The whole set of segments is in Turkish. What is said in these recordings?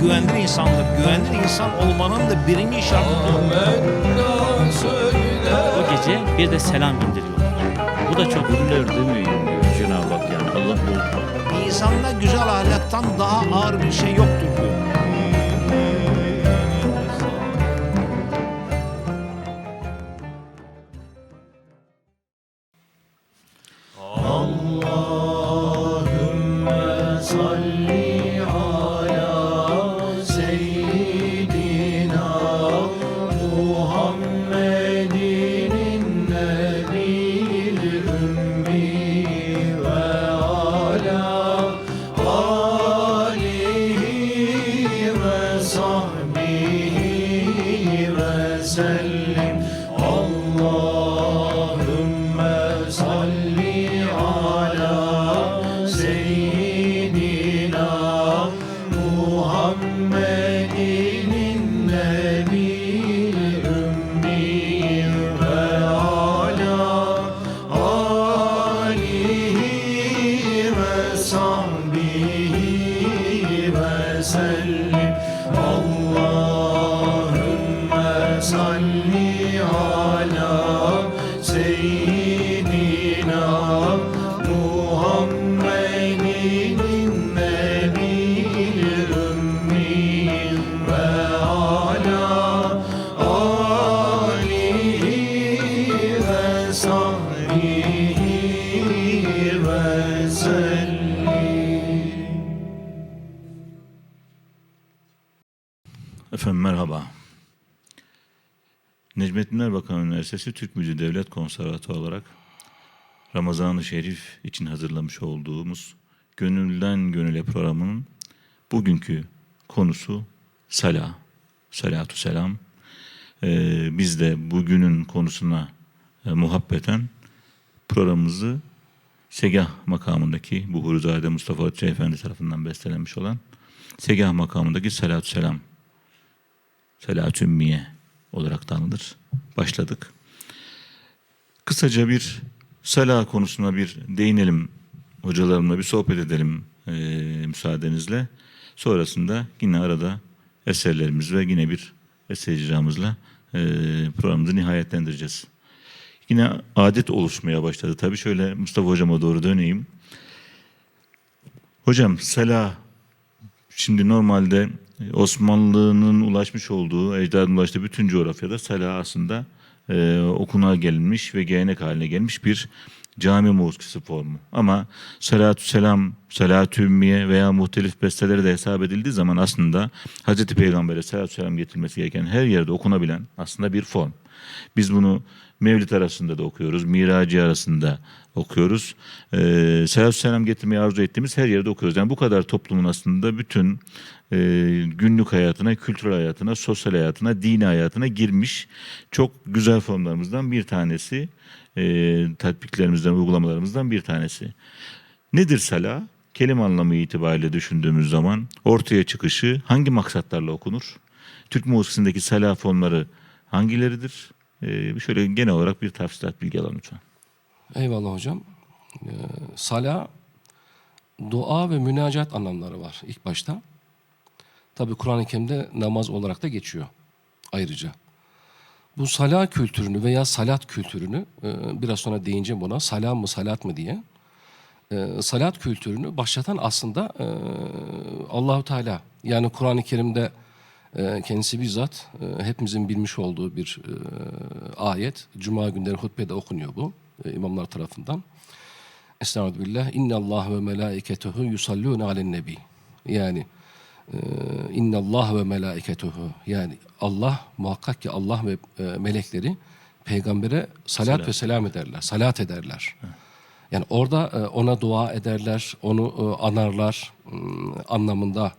güvenilir insandır. Güvenilir insan olmanın da birinci şartıdır. O gece bir de selam indiriyorlar. Bu da çok Güller demeyin diyor Cenab-ı Hak yani. Allah bozma. İnsanda güzel ahlaktan daha ağır bir şey yoktur diyor. Efendim merhaba. Necmettin Erbakan Üniversitesi Türk Müziği Devlet Konservatuarı olarak Ramazan-ı Şerif için hazırlamış olduğumuz Gönülden Gönüle programının bugünkü konusu Sala, Salatu Selam. Ee, biz de bugünün konusuna e, muhabbeten programımızı Segah makamındaki Buhuruzade Mustafa Hatice Efendi tarafından bestelenmiş olan Segah makamındaki Salatü Selam Salatü Ümmiye olarak da. Başladık. Kısaca bir sala konusuna bir değinelim. Hocalarımla bir sohbet edelim e, müsaadenizle. Sonrasında yine arada eserlerimiz ve yine bir eser icramızla e, programımızı nihayetlendireceğiz. Yine adet oluşmaya başladı. Tabii şöyle Mustafa Hocam'a doğru döneyim. Hocam sala Şimdi normalde Osmanlı'nın ulaşmış olduğu, ecdadın ulaştığı bütün coğrafyada sala aslında e, okuna gelinmiş ve gelenek haline gelmiş bir cami muskisi formu. Ama salatü selam, salatü ümmiye veya muhtelif besteleri de hesap edildiği zaman aslında Hz. Peygamber'e salatü selam getirmesi gereken her yerde okunabilen aslında bir form. Biz bunu Mevlid arasında da okuyoruz, Miraci arasında okuyoruz. Ee, Selatü selam getirmeyi arzu ettiğimiz her yerde okuyoruz. Yani bu kadar toplumun aslında bütün e, günlük hayatına, kültürel hayatına, sosyal hayatına, dini hayatına girmiş çok güzel formlarımızdan bir tanesi. E, tatbiklerimizden, uygulamalarımızdan bir tanesi. Nedir sala? Kelime anlamı itibariyle düşündüğümüz zaman ortaya çıkışı hangi maksatlarla okunur? Türk musikisindeki sala formları hangileridir? Ee, şöyle genel olarak bir tafsilat bilgi alalım lütfen. Eyvallah hocam. Ee, sala, dua ve münacat anlamları var ilk başta. Tabi Kur'an-ı Kerim'de namaz olarak da geçiyor ayrıca. Bu sala kültürünü veya salat kültürünü e, biraz sonra değineceğim buna salam mı salat mı diye. E, salat kültürünü başlatan aslında e, Allahu Teala yani Kur'an-ı Kerim'de e, kendisi bizzat e, hepimizin bilmiş olduğu bir e, ayet. Cuma günleri hutbede okunuyor bu e, imamlar tarafından. Estağfirullah. İnne Allah ve melaiketuhu yusallun alen nebi. Yani inne Allah ve melaiketuhu. Yani Allah muhakkak ki Allah ve melekleri peygambere salat, Salat. ve selam ederler. Salat ederler. Yani orada ona dua ederler, onu anarlar ım, anlamında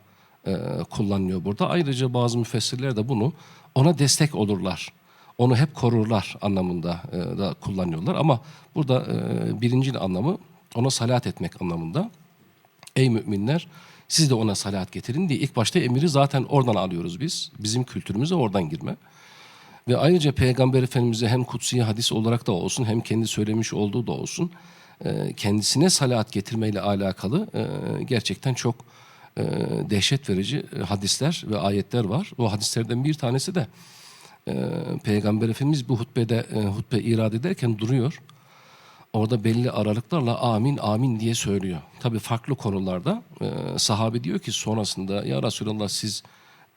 e, kullanılıyor burada. Ayrıca bazı müfessirler de bunu ona destek olurlar. Onu hep korurlar anlamında e, da kullanıyorlar. Ama burada e, birinci anlamı ona salat etmek anlamında. Ey müminler siz de ona salat getirin diye ilk başta emiri zaten oradan alıyoruz biz. Bizim kültürümüze oradan girme. Ve ayrıca Peygamber Efendimiz'e hem kutsi hadis olarak da olsun hem kendi söylemiş olduğu da olsun e, kendisine salat getirmeyle alakalı e, gerçekten çok e, dehşet verici e, hadisler ve ayetler var. O hadislerden bir tanesi de e, Peygamber Efendimiz bu hutbede e, hutbe irad ederken duruyor. Orada belli aralıklarla amin amin diye söylüyor. Tabi farklı konularda e, sahabe diyor ki sonrasında ya Resulallah siz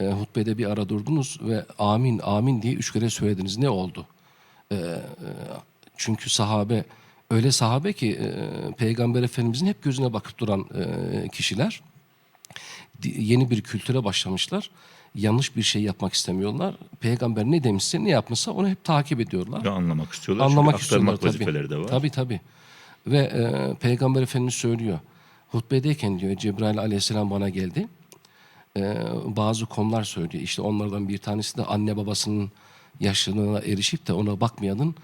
e, hutbede bir ara durdunuz ve amin amin diye üç kere söylediniz. Ne oldu? E, e, çünkü sahabe öyle sahabe ki e, Peygamber Efendimizin hep gözüne bakıp duran e, kişiler yeni bir kültüre başlamışlar. Yanlış bir şey yapmak istemiyorlar. Peygamber ne demişse ne yapmışsa onu hep takip ediyorlar. Ve anlamak istiyorlar. Anlamak istiyorlar tabii. de var. Tabii tabii. Ve e, Peygamber Efendimiz söylüyor. Hutbedeyken diyor Cebrail aleyhisselam bana geldi. E, bazı konular söylüyor. İşte onlardan bir tanesi de anne babasının yaşlılığına erişip de ona bakmayanın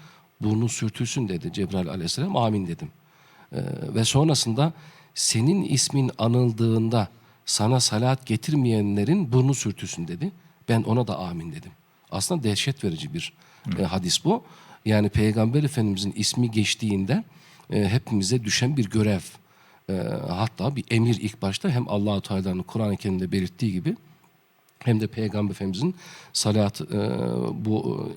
burnu sürtülsün dedi Cebrail aleyhisselam. Amin dedim. E, ve sonrasında senin ismin anıldığında sana salat getirmeyenlerin burnu sürtülsün dedi. Ben ona da amin dedim. Aslında dehşet verici bir e, hadis bu. Yani Peygamber Efendimizin ismi geçtiğinde e, hepimize düşen bir görev. E, hatta bir emir ilk başta hem Allahu Teala'nın Kur'an-ı Kerim'de belirttiği gibi hem de Peygamber Efendimizin salat e, bu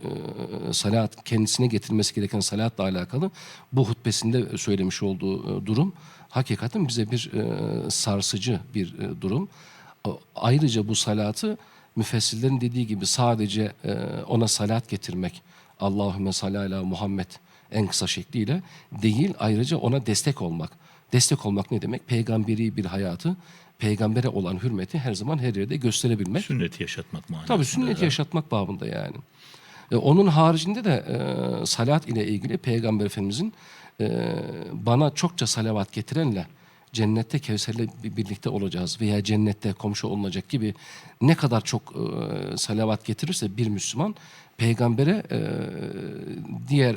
e, salat kendisine getirmesi gereken salatla alakalı bu hutbesinde söylemiş olduğu e, durum hakikaten bize bir e, sarsıcı bir e, durum. Ayrıca bu salatı müfessirlerin dediği gibi sadece e, ona salat getirmek Allahümme salli ala Muhammed en kısa şekliyle değil ayrıca ona destek olmak. Destek olmak ne demek? Peygamberi bir hayatı, peygambere olan hürmeti her zaman her yerde gösterebilmek. Sünneti yaşatmak manasında. Tabii sünneti yaşatmak babında yani. E, onun haricinde de e, salat ile ilgili Peygamber Efendimizin e, bana çokça salavat getirenle cennette Kevser'le bir- birlikte olacağız veya cennette komşu olunacak gibi ne kadar çok e, salavat getirirse bir Müslüman peygambere e, diğer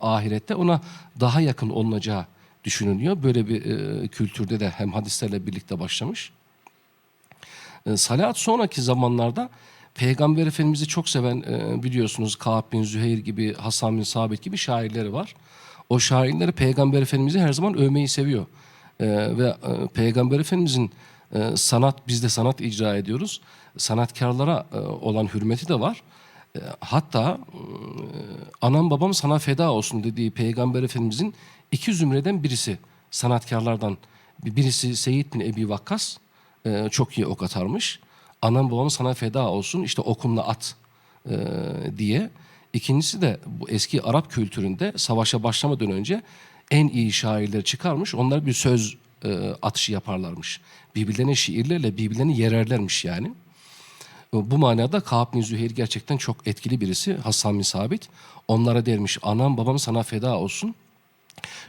ahirette ona daha yakın olunacağı düşünülüyor. Böyle bir e, kültürde de hem hadislerle birlikte başlamış. E, Salat sonraki zamanlarda Peygamber Efendimiz'i çok seven biliyorsunuz Ka'b bin Züheyr gibi, Hasan bin Sabit gibi şairleri var. O şairleri Peygamber Efendimiz'i her zaman övmeyi seviyor. E, ve e, Peygamber Efendimiz'in e, sanat, biz de sanat icra ediyoruz. Sanatkarlara e, olan hürmeti de var. E, hatta e, anam babam sana feda olsun dediği Peygamber Efendimiz'in iki zümreden birisi sanatkarlardan. Birisi Seyyid bin Ebi Vakkas, e, çok iyi ok atarmış. Anam babam sana feda olsun işte okunla at e, diye. İkincisi de bu eski Arap kültüründe savaşa başlamadan önce en iyi şairleri çıkarmış. Onlar bir söz e, atışı yaparlarmış. Birbirlerine şiirlerle birbirlerini yererlermiş yani. Bu manada Ka'b bin Züheyr gerçekten çok etkili birisi. Hasan bin Sabit. Onlara dermiş anam babam sana feda olsun.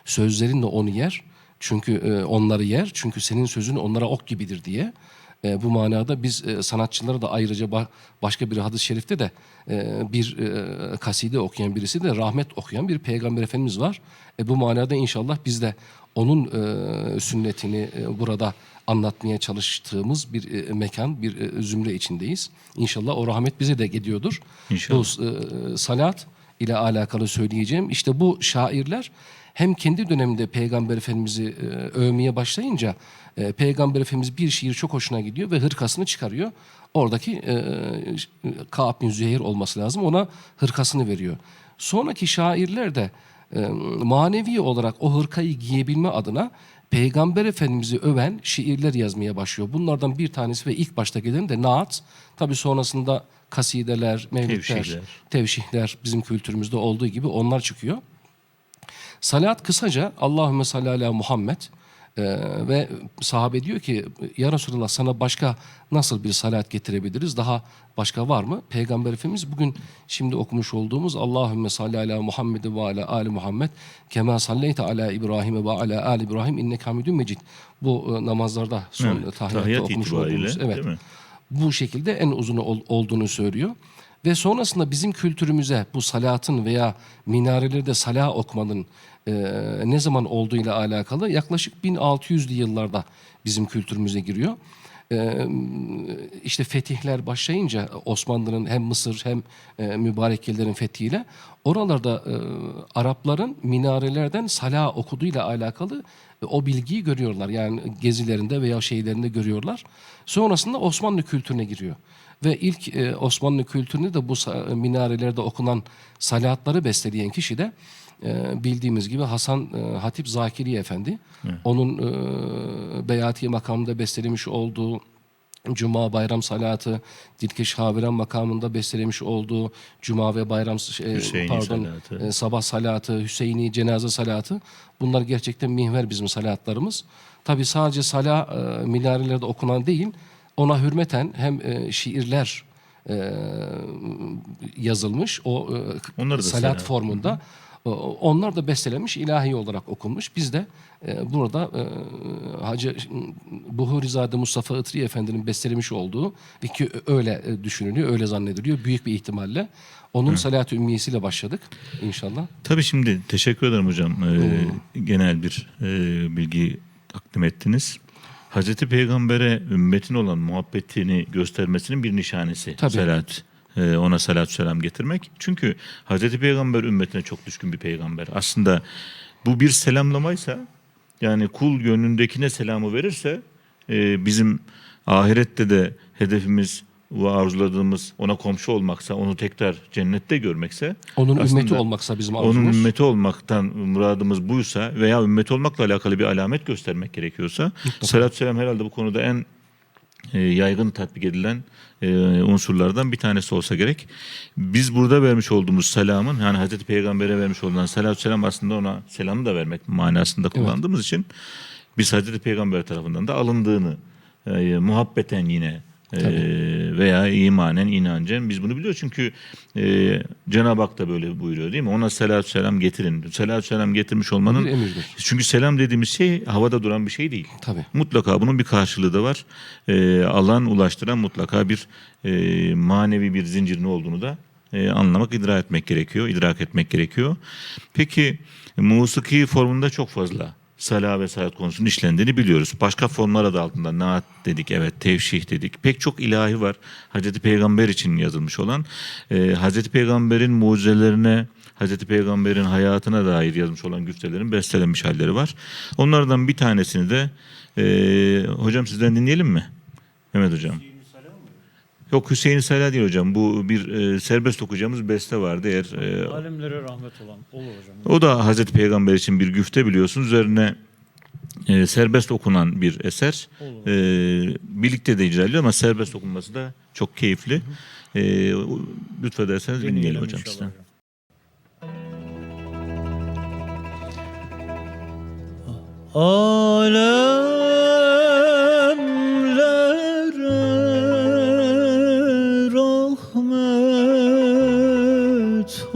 Sözlerinle onu yer. Çünkü e, onları yer. Çünkü senin sözün onlara ok gibidir diye. E, bu manada biz e, sanatçılara da ayrıca ba- başka bir hadis-i şerifte de e, bir e, kaside okuyan birisi de rahmet okuyan bir peygamber efendimiz var. E, bu manada inşallah biz de onun e, sünnetini e, burada anlatmaya çalıştığımız bir e, mekan, bir e, zümre içindeyiz. İnşallah o rahmet bize de gidiyordur. İnşallah. Bu e, salat ile alakalı söyleyeceğim. İşte bu şairler hem kendi döneminde Peygamber Efendimiz'i e, övmeye başlayınca e, Peygamber Efendimiz bir şiir çok hoşuna gidiyor ve hırkasını çıkarıyor. Oradaki e, Ka'b bin Züheyr olması lazım. Ona hırkasını veriyor. Sonraki şairler de e, manevi olarak o hırkayı giyebilme adına Peygamber Efendimiz'i öven şiirler yazmaya başlıyor. Bunlardan bir tanesi ve ilk başta gelen de naat. Tabi sonrasında kasideler, mevlütler, Tevşihler. tevşihler bizim kültürümüzde olduğu gibi onlar çıkıyor. Salat kısaca Allahümme salli ala Muhammed Ee, ve sahabe diyor ki ya Resulallah sana başka nasıl bir salat getirebiliriz? Daha başka var mı? Peygamber Efendimiz bugün şimdi okumuş olduğumuz Allahümme salli ala Muhammed ve ala ali Muhammed kema salleyte ala İbrahim ve ala ali İbrahim inneke hamidun mecid. Bu e, namazlarda son Evet, tahiyyatta tahiyyat okumuş olduğumuz. Evet değil mi? bu şekilde en uzunu ol- olduğunu söylüyor. Ve sonrasında bizim kültürümüze bu salatın veya minarelerde salah okumanın e, ne zaman olduğuyla alakalı yaklaşık 1600'lü yıllarda bizim kültürümüze giriyor. İşte fetihler başlayınca Osmanlı'nın hem Mısır hem mübarek yerlerin fethiyle oralarda Arapların minarelerden salah okuduğuyla alakalı o bilgiyi görüyorlar. Yani gezilerinde veya şeylerinde görüyorlar. Sonrasında Osmanlı kültürüne giriyor. Ve ilk Osmanlı kültürünü de bu minarelerde okunan salatları besleyen kişi de e, bildiğimiz gibi Hasan e, Hatip Zakiri Efendi. Onun e, Beyati makamında bestelemiş olduğu Cuma bayram salatı, Dilkeş Haviran makamında bestelemiş olduğu Cuma ve bayram e, Hüseyini pardon salatı. e, sabah salatı, Hüseyini cenaze salatı bunlar gerçekten mihver bizim salatlarımız. Tabi sadece sala minarelerde okunan değil, ona hürmeten hem şiirler yazılmış o Onları da salat formunda. O- Onlar da bestelenmiş, ilahi olarak okunmuş. Biz de e, burada e, Hacı Buhurizade Mustafa Itri Efendi'nin bestelemiş olduğu ki öyle e, düşünülüyor, öyle zannediliyor büyük bir ihtimalle. Onun salat-ı ümmiyesiyle başladık inşallah. Tabii şimdi teşekkür ederim hocam. Ee, genel bir e, bilgi takdim ettiniz. Hazreti Peygamber'e ümmetin olan muhabbetini göstermesinin bir nişanesi. Tabii. Salat. E, ona salatü selam getirmek. Çünkü Hazreti Peygamber ümmetine çok düşkün bir peygamber. Aslında bu bir selamlamaysa yani kul gönlündekine selamı verirse e, bizim ahirette de hedefimiz ve arzuladığımız ona komşu olmaksa, onu tekrar cennette görmekse Onun ümmeti olmaksa bizim onun arzumuz. ümmeti olmaktan muradımız buysa veya ümmeti olmakla alakalı bir alamet göstermek gerekiyorsa salatü selam herhalde bu konuda en yaygın tatbik edilen e, unsurlardan bir tanesi olsa gerek. Biz burada vermiş olduğumuz selamın yani Hazreti Peygamber'e vermiş olduğumuz salatü selam aslında ona selamı da vermek manasında kullandığımız için biz Hazreti Peygamber tarafından da alındığını e, muhabbeten yine e, veya imanen inancen biz bunu biliyoruz çünkü e, Cenab-ı Hak da böyle buyuruyor değil mi? Ona salatü selam getirin. Salatü selam getirmiş olmanın çünkü selam dediğimiz şey havada duran bir şey değil. Tabii. Mutlaka bunun bir karşılığı da var. Ee, alan ulaştıran mutlaka bir e, manevi bir zincirin olduğunu da e, anlamak, idrak etmek gerekiyor, idrak etmek gerekiyor. Peki musiki formunda çok fazla sala ve salat konusunun işlendiğini biliyoruz. Başka formlar adı altında naat dedik, evet tevşih dedik. Pek çok ilahi var. Hazreti Peygamber için yazılmış olan. Ee, Hazreti Peygamber'in mucizelerine, Hazreti Peygamber'in hayatına dair yazmış olan güftelerin bestelenmiş halleri var. Onlardan bir tanesini de e, hocam sizden dinleyelim mi? Mehmet hocam. Yok Hüseyin Salah değil hocam. Bu bir e, serbest okuyacağımız beste vardı. Eğer e, Alemlere rahmet olan olur hocam. o da Hazreti Peygamber için bir güfte biliyorsunuz. Üzerine e, serbest okunan bir eser. Olur. E, birlikte de icra ediliyor ama serbest okunması da çok keyifli. E, lütfederseniz dinleyelim hocam inşallah sizden. hocam. Rahmet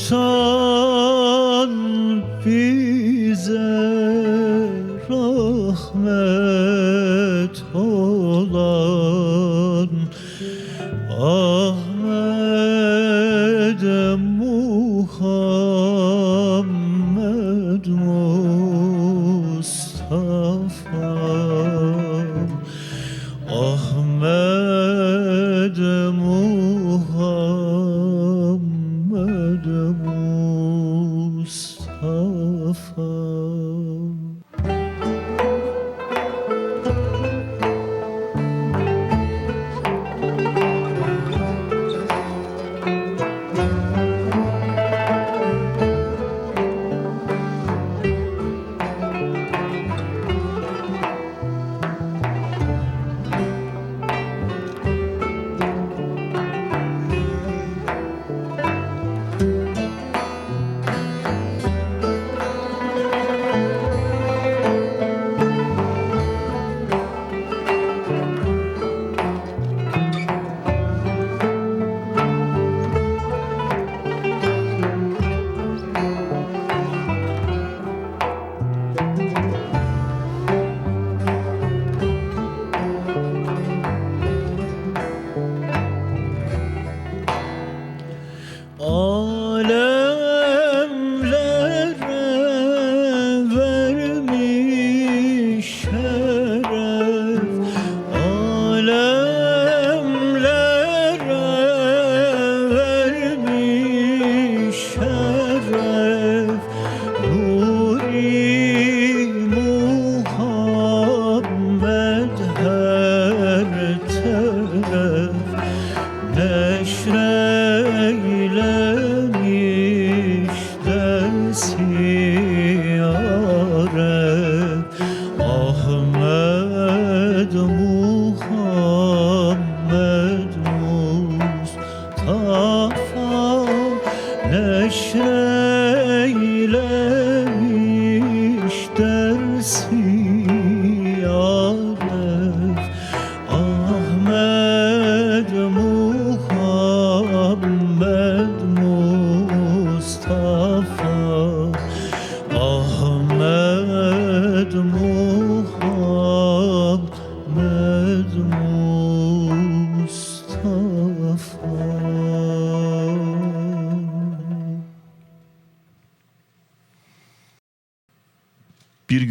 so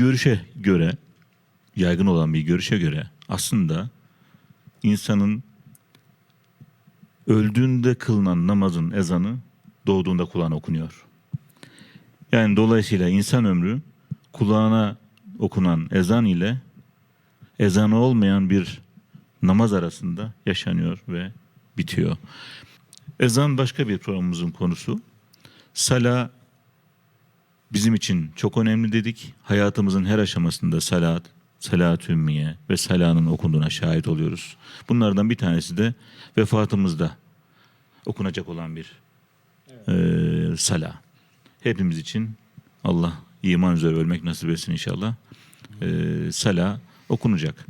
görüşe göre, yaygın olan bir görüşe göre aslında insanın öldüğünde kılınan namazın ezanı doğduğunda kulağına okunuyor. Yani dolayısıyla insan ömrü kulağına okunan ezan ile ezanı olmayan bir namaz arasında yaşanıyor ve bitiyor. Ezan başka bir programımızın konusu. Sala bizim için çok önemli dedik. Hayatımızın her aşamasında salat, salat ümmiye ve salanın okunduğuna şahit oluyoruz. Bunlardan bir tanesi de vefatımızda okunacak olan bir eee sala. Hepimiz için Allah iman üzere ölmek nasip etsin inşallah. Eee sala okunacak.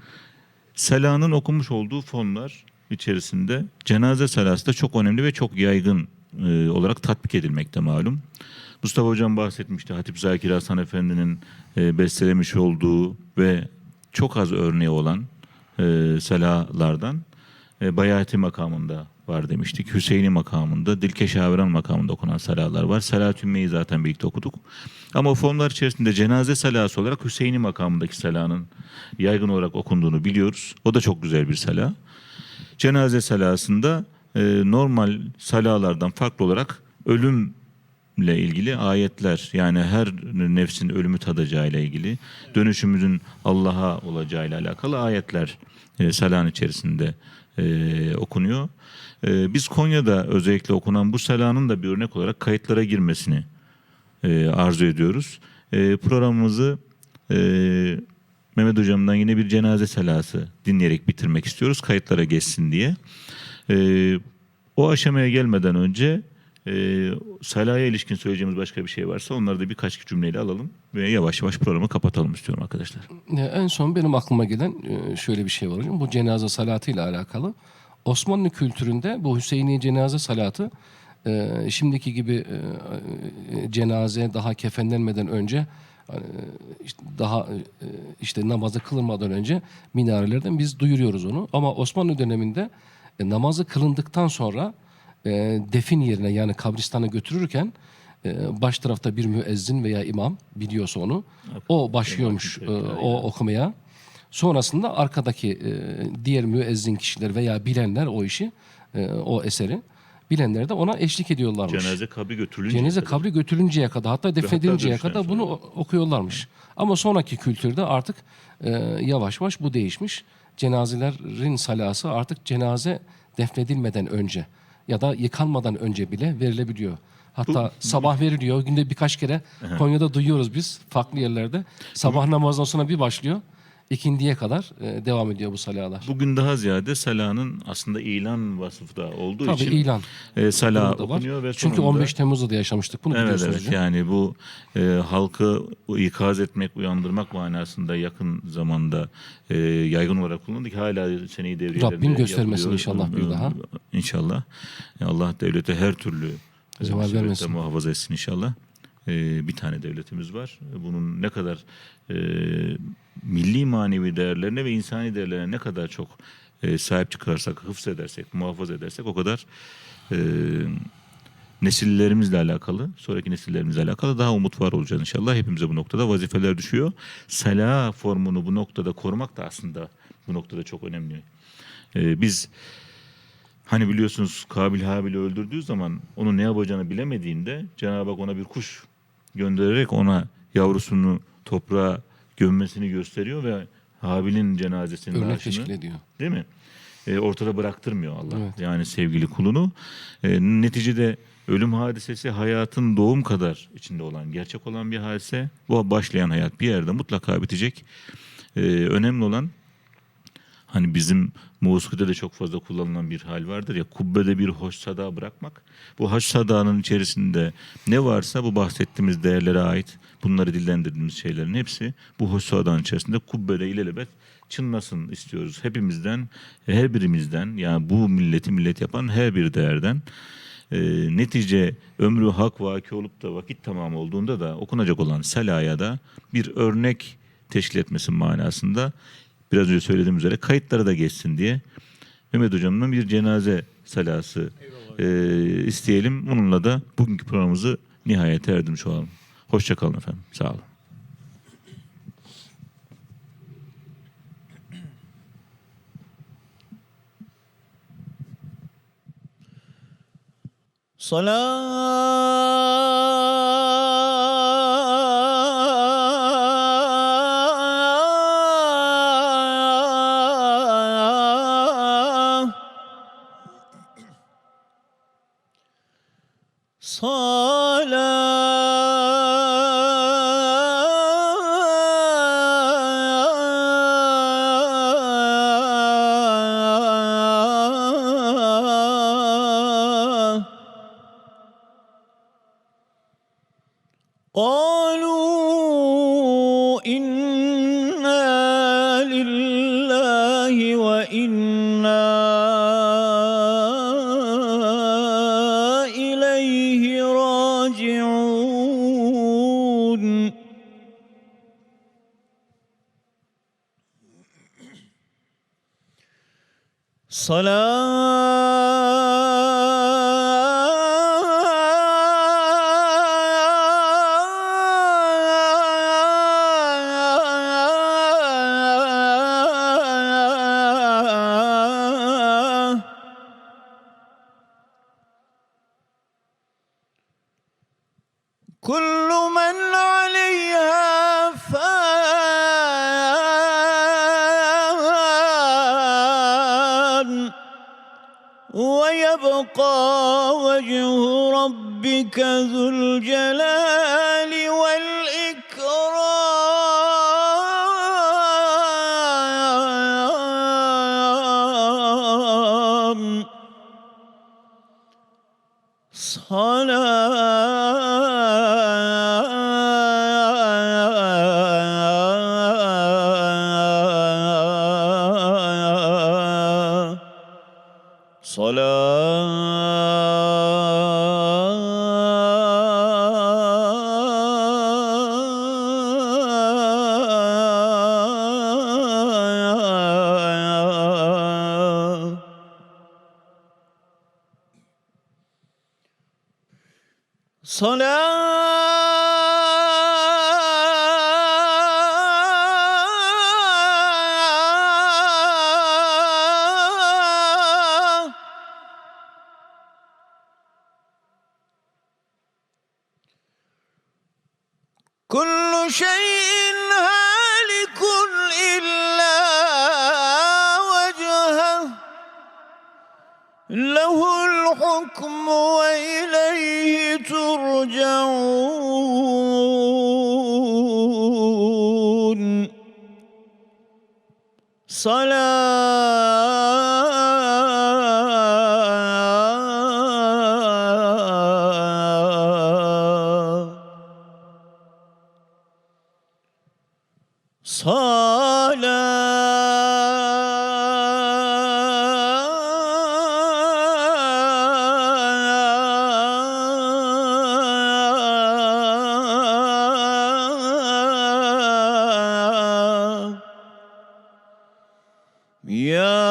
Salanın okunmuş olduğu fonlar içerisinde cenaze salası da çok önemli ve çok yaygın e, olarak tatbik edilmekte malum. Mustafa Hocam bahsetmişti Hatip Zakir Hasan Efendi'nin e, bestelemiş olduğu ve çok az örneği olan e, selalardan e, Bayati makamında var demiştik. Hüseyin'i makamında, Dilkeş Haviran makamında okunan salalar var. Salat Ümme'yi zaten birlikte okuduk. Ama o formlar içerisinde cenaze salası olarak Hüseyin'i makamındaki salanın yaygın olarak okunduğunu biliyoruz. O da çok güzel bir sala. Cenaze salasında e, normal salalardan farklı olarak ölümle ilgili ayetler yani her nefsin ölümü tadacağıyla ilgili dönüşümüzün Allah'a olacağıyla alakalı ayetler e, salan içerisinde e, okunuyor. E, biz Konya'da özellikle okunan bu salanın da bir örnek olarak kayıtlara girmesini e, arzu ediyoruz. E, programımızı e, Mehmet Hocam'dan yine bir cenaze selası dinleyerek bitirmek istiyoruz. Kayıtlara geçsin diye. E, o aşamaya gelmeden önce e, salaya ilişkin söyleyeceğimiz başka bir şey varsa onları da birkaç cümleyle alalım ve yavaş yavaş programı kapatalım istiyorum arkadaşlar. En son benim aklıma gelen e, şöyle bir şey var hocam. Bu cenaze salatı ile alakalı. Osmanlı kültüründe bu Hüseyini cenaze salatı e, şimdiki gibi e, e, cenaze daha kefenlenmeden önce daha işte namazı kılınmadan önce minarelerden biz duyuruyoruz onu. Ama Osmanlı döneminde namazı kılındıktan sonra e, defin yerine yani kabristana götürürken e, baş tarafta bir müezzin veya imam biliyorsa onu o başlıyormuş e, o okumaya. Sonrasında arkadaki e, diğer müezzin kişiler veya bilenler o işi e, o eseri bilenler de ona eşlik ediyorlarmış. Cenaze kabri götürülünce Cenaze kabri götürülünceye kadar hatta defnedilinceye kadar bunu sonra. okuyorlarmış. Ama sonraki kültürde artık e, yavaş yavaş bu değişmiş. Cenazelerin salası artık cenaze defnedilmeden önce ya da yıkanmadan önce bile verilebiliyor. Hatta sabah veriliyor. Günde birkaç kere Konya'da duyuyoruz biz farklı yerlerde. Sabah namazından sonra bir başlıyor. İkindiye kadar e, devam ediyor bu salalar. Bugün daha ziyade salanın aslında ilan vasfı da olduğu Tabii için ilan. e, sala okunuyor ve Çünkü sonunda- 15 Temmuz'da da yaşamıştık. Bunu Evet evet hocam. yani bu e, halkı ikaz etmek, uyandırmak manasında yakın zamanda e, yaygın olarak kullanıldı ki hala seneyi devriyelerinde Rabbim göstermesin inşallah bir daha. İnşallah. E, Allah devlete her türlü Zeval vermesin. muhafaza etsin inşallah. E, bir tane devletimiz var. E, Bunun ne kadar e, milli manevi değerlerine ve insani değerlerine ne kadar çok e, sahip çıkarsak, hıfzedersek, muhafaza edersek o kadar e, nesillerimizle alakalı, sonraki nesillerimizle alakalı daha umut var olacağız inşallah. Hepimize bu noktada vazifeler düşüyor. Sala formunu bu noktada korumak da aslında bu noktada çok önemli. Ee, biz hani biliyorsunuz Kabil Habil'i öldürdüğü zaman onun ne yapacağını bilemediğinde Cenab-ı Hak ona bir kuş göndererek ona yavrusunu toprağa gömmesini gösteriyor ve Habil'in cenazesinin Örnek naaşını teşkil ediyor. Değil mi? e, ortada bıraktırmıyor Allah. Evet. Yani sevgili kulunu. E, neticede ölüm hadisesi hayatın doğum kadar içinde olan, gerçek olan bir hadise. Bu başlayan hayat bir yerde mutlaka bitecek. E, önemli olan Hani bizim muskide de çok fazla kullanılan bir hal vardır ya kubbede bir hoş sada bırakmak. Bu hoş sadanın içerisinde ne varsa bu bahsettiğimiz değerlere ait bunları dillendirdiğimiz şeylerin hepsi bu hoş sadanın içerisinde kubbede ilelebet çınlasın istiyoruz. Hepimizden, her birimizden yani bu milleti millet yapan her bir değerden e, netice ömrü hak vaki olup da vakit tamam olduğunda da okunacak olan selaya da bir örnek teşkil etmesi manasında biraz önce söylediğim üzere kayıtlara da geçsin diye Mehmet Hocam'dan bir cenaze salası e, isteyelim. Bununla da bugünkü programımızı nihayete erdirmiş olalım. Hoşçakalın efendim. Sağ olun. Salat الصلاة. شيء هالك إلا وجهه. له الحكم وإليه ترجعون. صلاة Yeah.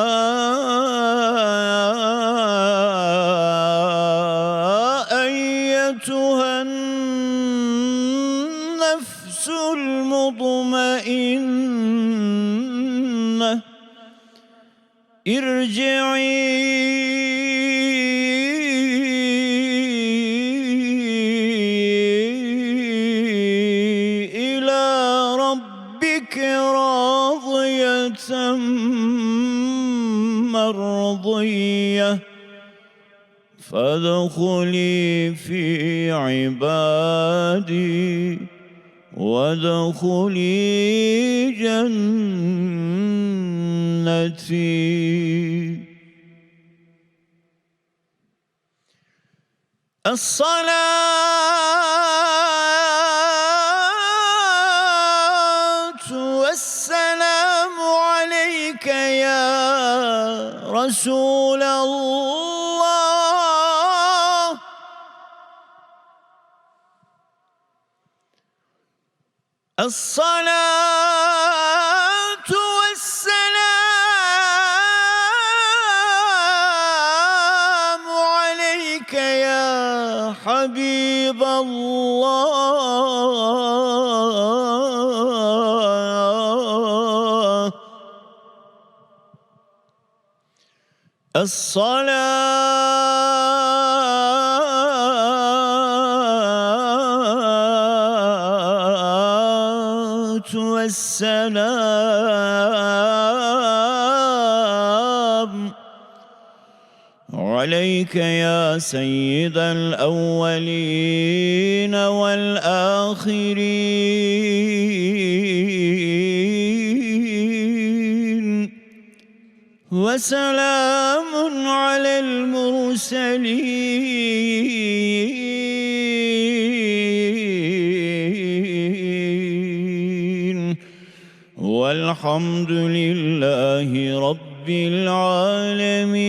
الصلاة والسلام عليك يا رسول الله. الصلاة حبيب الله. الصلاة والسلام عليك يا سيد الأولين والآخرين. وسلام على المرسلين. والحمد لله رب العالمين.